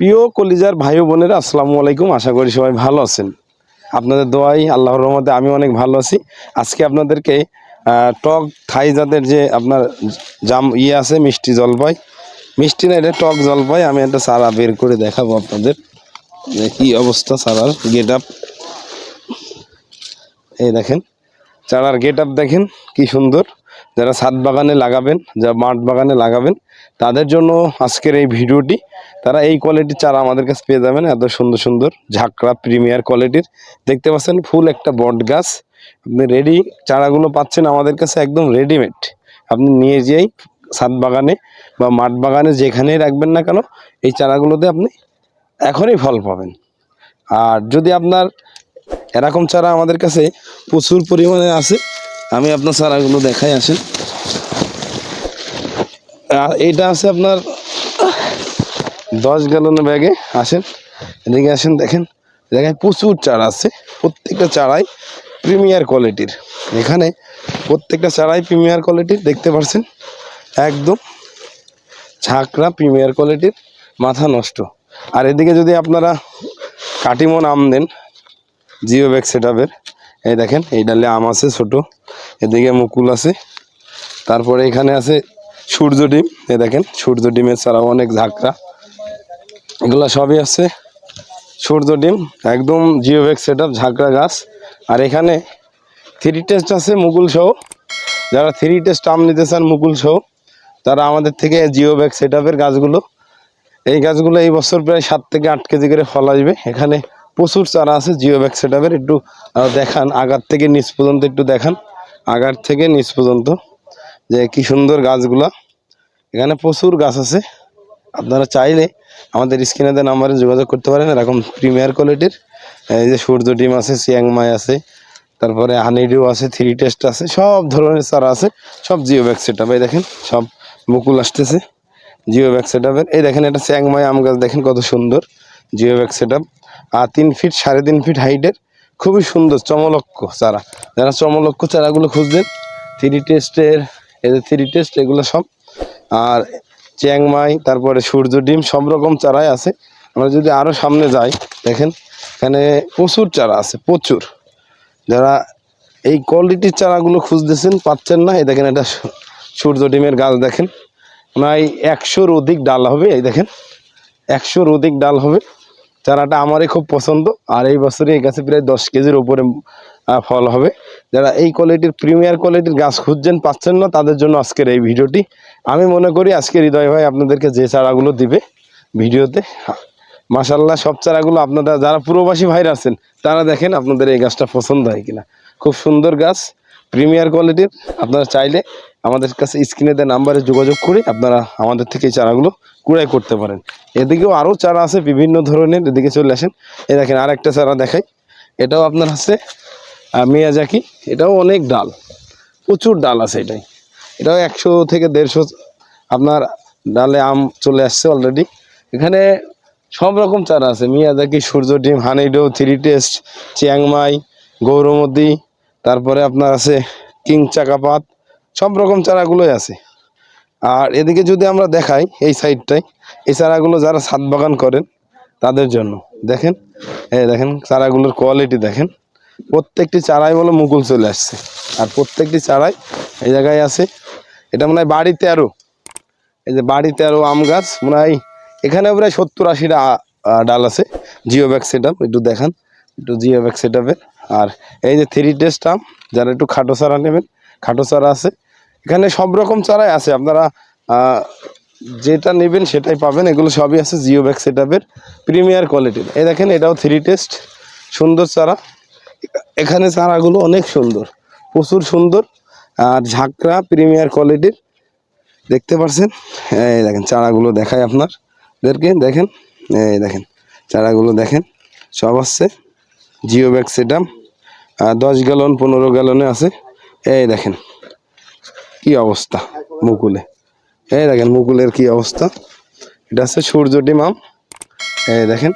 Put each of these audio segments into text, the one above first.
প্রিয় কলিজার ভাই বোনেরা, আসসালামু আলাইকুম। আশা করি সবাই ভালো আছেন। আপনাদের দোয়াই আল্লাহর রহমতে আমি অনেক ভালো আছি। আজকে আপনাদেরকে টক থাই জাতের যে আপনার জাম ইয়ে আছে, মিষ্টি জলপাই, মিষ্টি না, এটা টক জলপাই। আমি একটা চারা বের করে দেখাবো আপনাদের যে কি অবস্থা চারার গেট আপ এই দেখেন, চারার গেট আপ দেখেন, কি সুন্দর। যারা ছাদ বাগানে লাগাবেন যা মাঠ বাগানে লাগাবেন, তাদের জন্য আজকের এই ভিডিওটি। তারা এই কোয়ালিটির চারা আমাদের কাছে পেয়ে যাবেন, এত সুন্দর সুন্দর ঝাঁকড়া প্রিমিয়ার কোয়ালিটির দেখতে পাচ্ছেন ফুল একটা বট গাছ। আপনি রেডি চারাগুলো পাচ্ছেন আমাদের কাছে একদম রেডিমেড আপনি নিয়ে যেয়েই ছাদ বাগানে বা মাঠ বাগানে যেখানেই রাখবেন না কেন, এই চারাগুলোতে আপনি এখনই ফল পাবেন। আর যদি আপনার এরকম চারা আমাদের কাছে প্রচুর পরিমাণে আছে, আমি আপনার চারাগুলো দেখাই আসেন। এইটা আছে আপনার দশ গ্যালনের ব্যাগে আসেন, এদিকে আসেন, দেখেন দেখেন প্রচুর চারা আছে, প্রত্যেকটা চারাই প্রিমিয়ার কোয়ালিটির এখানে প্রত্যেকটা চারাই প্রিমিয়ার কোয়ালিটির দেখতে পাচ্ছেন একদম ঝাঁকড়া প্রিমিয়ার কোয়ালিটির মাথা নষ্ট। আর এদিকে যদি আপনারা কাটিমন আম দেন জিও ব্যাগ সেট এই দেখেন এই ডালে আম আছে ছোট, এদিকে মুকুল আছে, তারপরে এখানে আছে সূর্য ডিম এ দেখেন, সূর্য ডিমের ছাড়াও অনেক ঝাঁকড়া। এগুলো সবই আছে সূর্য ডিম, একদম জিও ব্যাগ সেট আপ ঝাঁকড়া গাছ। আর এখানে থ্রি টেস্ট আছে মুকুল সহ। যারা থ্রি টেস্ট আম নিতে চান মুকুল সহ, তারা আমাদের থেকে জিও ব্যাগ সেট আপের গাছগুলো। এই গাছগুলো এই বছর প্রায় সাত থেকে আট কেজি করে ফল আসবে। এখানে প্রচুর চারা আছে জিও ব্যাগ সেট আপের একটু দেখান, আগার থেকে নিচ পর্যন্ত একটু দেখান। আগার থেকে নিচ পর্যন্ত। যে কি সুন্দর গাছগুলা। এখানে প্রচুর গাছ আছে। আপনারা চাইলে আমাদের স্ক্রিনে নাম্বারে যোগাযোগ করতে পারেন। এরকম প্রিমিয়ার কোয়ালিটির এই যে সূর্য ডিম আছে চিয়াংমাই আছে, তারপরে হানিডিউ আছে থ্রি টেস্ট আছে, সব ধরনের চারা আছে, সব জিও ব্যাগ সেট এই দেখেন, সব বকুল আসতেছে জিও ব্যাগ সেট এই দেখেন এটা চ্যাংমাই আম গাছ, দেখেন কত সুন্দর জিও ব্যাগ সেট আর তিন ফিট সাড়ে তিন ফিট হাইটের খুবই সুন্দর চমলক্ষ চারা। যারা চমলক্ষ চারাগুলো খুঁজছেন থ্রি টেস্টের এদের থ্রি টেস্ট এগুলো সব। আর চ্যাংমাই তারপরে সূর্য ডিম সব রকম চারাই আছে। আমরা যদি আরও সামনে যাই দেখেন এখানে প্রচুর চারা আছে প্রচুর। যারা এই কোয়ালিটির চারাগুলো খুঁজতেছেন পাচ্ছেন না। এই দেখেন এটা সূর্য ডিমের গাছ দেখেন। প্রায় একশোর অধিক ডাল হবে এই দেখেন। একশোর অধিক ডাল হবে। চারাটা আমারই খুব পছন্দ। আর এই বছরে এই গাছে প্রায় দশ কেজির আহ, ফল হবে। যারা এই কোয়ালিটির প্রিমিয়ার কোয়ালিটির গাছ খুঁজছেন পাচ্ছেন না তাদের জন্য আজকের এই ভিডিওটি। আমি মনে করি আজকে হৃদয় ভাই আপনাদেরকে যে চারাগুলো দিবে ভিডিওতে মাসাল্লাহ সব চারাগুলো আপনারা যারা প্রবাসী ভাইরা আছেন তারা দেখেন আপনাদের এই গাছটা পছন্দ হয় কিনা। খুব সুন্দর গাছ প্রিমিয়ার কোয়ালিটির আপনারা চাইলে আমাদের কাছে স্ক্রিনে দেওয়া নাম্বারে যোগাযোগ করে আপনারা আমাদের থেকে এই চারাগুলো কুড়াই করতে পারেন। এদিকেও আরও চারা আছে বিভিন্ন ধরনের এদিকে চলে আসেন। এ দেখেন আর একটা চারা দেখাই। এটাও আপনার আহ, মিয়াজাকি এটাও অনেক ডাল। প্রচুর ডাল আছে এটাই। এটাও একশো থেকে দেড়শো আপনার ডালে আম চলে আসছে অলরেডি এখানে সব রকম চারা আছে। মিয়া মিয়াজাকি সূর্য ডিম honeydew three taste Chiang Mai Gourmoti, তারপরে আপনার আছে কিং চাকাপাত সব রকম চারাগুলোই আছে। আর এদিকে যদি আমরা দেখাই এই সাইডটাই এই চারাগুলো যারা ছাদ বাগান করেন, তাদের জন্য। দেখেন, এই দেখেন, চারাগুলোর কোয়ালিটি দেখেন। প্রত্যেকটি চারাই বলে মুকুল চলে আসছে। আর প্রত্যেকটি চারাই এই জায়গায় আছে। এটা মনে হয় বাড়ি তেরো। এই যে বাড়ি তেরো আম গাছ, মনে হয় এখানে প্রায় সত্তর আশিটা ডাল আছে। জিও ব্যাগ সেট একটু দেখান। একটু জিও ব্যাগ সেট আর এই যে থ্রি টেস্ট আম, যারা একটু খাটো চারা নেবেন, খাটো চারা আছে। এখানে সব রকম চারাই আছে। আপনারা যেটা নেবেন সেটাই পাবেন। এগুলো সবই আছে জিও ব্যাগ সেট প্রিমিয়ার কোয়ালিটির এই দেখেন, এটাও থ্রি টেস্ট সুন্দর চারা। এখানে চারাগুলো অনেক সুন্দর, প্রচুর সুন্দর। আর ঝাঁকড়া প্রিমিয়ার কোয়ালিটির, দেখতে পাচ্ছেন এই দেখেন, চারাগুলো দেখায় আপনারদেরকে দেখেন? এই দেখেন, চারাগুলো দেখেন? সব আসছে। জিও ব্যাগ সেট দশ গ্যালন, পনেরো গ্যালনে আছে। এই দেখেন, কি অবস্থা মুকুলে। এই দেখেন, মুকুলের কি অবস্থা। এটা হচ্ছে সূর্য ডিম আম এই দেখেন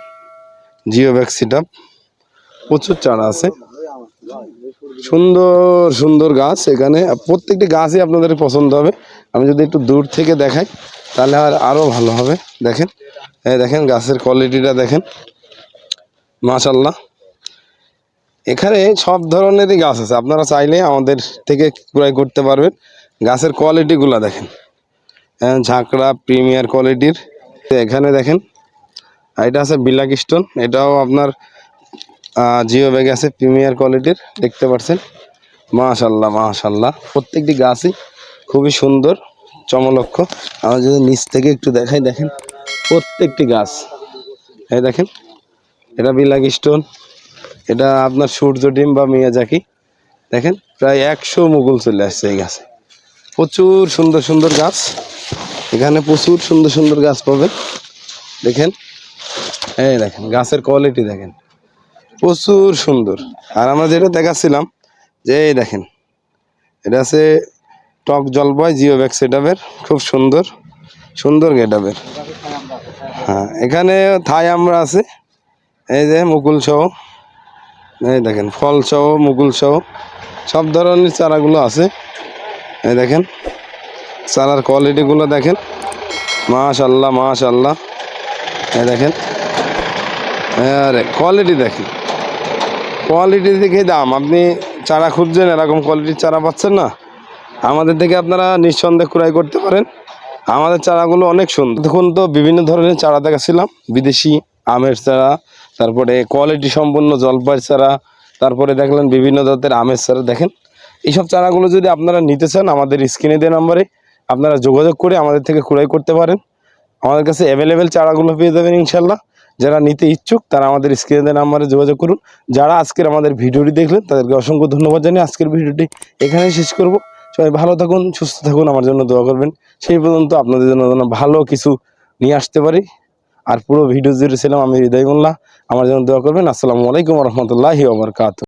জিও ব্যাগ সেট প্রচুর চারা আছে। সুন্দর সুন্দর গাছ এখানে। প্রত্যেকটি গাছই আপনাদের পছন্দ হবে। আমি যদি একটু দূর থেকে দেখাই তাহলে আর আরও ভালো হবে। দেখেন হ্যাঁ দেখেন গাছের কোয়ালিটিটা দেখেন। মাশাল্লাহ এখানে সব ধরনেরই গাছ আছে। আপনারা চাইলে আমাদের থেকে ক্রয় করতে পারবেন। গাছের কোয়ালিটিগুলো দেখেন। হ্যাঁ, ঝাঁকড়া প্রিমিয়ার কোয়ালিটির এখানে দেখেন এটা আছে বিলাক স্টোন এটাও আপনার জিও ব্যাগ আছে, প্রিমিয়ার কোয়ালিটির, দেখতে পাচ্ছেন মাশাল্লাহ মাশাল্লাহ প্রত্যেকটি গাছই খুবই সুন্দর, চমলক্ষ। আমরা যদি নিচ থেকে একটু দেখাই, দেখেন, প্রত্যেকটি গাছ। এই দেখেন, এটা বিলাক স্টোন, এটা আপনার সূর্য ডিম বা মিয়াজাকি দেখেন, প্রায় একশো মুকুল চলে আসছে এই গাছে। প্রচুর সুন্দর সুন্দর গাছ। এখানে প্রচুর সুন্দর সুন্দর গাছ পাবেন। দেখেন, এই দেখেন, গাছের কোয়ালিটি দেখেন। প্রচুর সুন্দর। আর আমরা যেটা দেখাচ্ছিলাম, যে এই দেখেন, এটা আছে টক জলপাই জিও ব্যাগ সেটাপের খুব সুন্দর সুন্দর গেটাপের হ্যাঁ এখানে থাই আমরা আছে, এই যে মুকুল সহ, এই দেখেন, ফল সহ, মুকুল সহ, সব ধরনের চারাগুলো আছে, এই দেখেন, চারার কোয়ালিটিগুলো দেখেন, মাশাল্লাহ মাশাল্লাহ, এই দেখেন, আরে, কোয়ালিটি দেখেন। কোয়ালিটি দেখে দাম। আপনি চারা খুঁজছেন, এরকম কোয়ালিটির চারা পাচ্ছেন না। আমাদের থেকে আপনারা নিঃসন্দেহে ক্রয় করতে পারেন। আমাদের চারাগুলো অনেক সুন্দর। দেখুন তো, বিভিন্ন ধরনের চারা দেখাচ্ছিলাম বিদেশি আমের চারা, তারপরে কোয়ালিটি সম্পন্ন জলপাই চারা, তারপরে দেখলেন বিভিন্ন জাতের আমের চারা। দেখেন, এইসব চারাগুলো যদি আপনারা নিতে চান, আমাদের স্ক্রিনে দেওয়া নাম্বারে আপনারা যোগাযোগ করে আমাদের থেকে ক্রয় করতে পারেন। আমাদের কাছে অ্যাভেলেবেল চারাগুলো পেয়ে যাবেন ইনশাল্লাহ যারা নিতে ইচ্ছুক, তারা আমাদের স্ক্রিনে নাম্বারে যোগাযোগ করুন। যারা আজকের আমাদের ভিডিওটি দেখলেন, তাদেরকে অসংখ্য ধন্যবাদ জানিয়ে আজকের ভিডিওটি এখানেই শেষ করব। সবাই ভালো থাকুন, সুস্থ থাকুন, আমার জন্য দোয়া করবেন। সেই পর্যন্ত আপনাদের জন্য যেন ভালো কিছু নিয়ে আসতে পারি। আর পুরো ভিডিও জুড়ে ছিলাম আমি হৃদয় মোল্লা। আমার জন্য দোয়া করবেন। আসসালামু আলাইকুম রহমতুল্লাহি ওবরকাত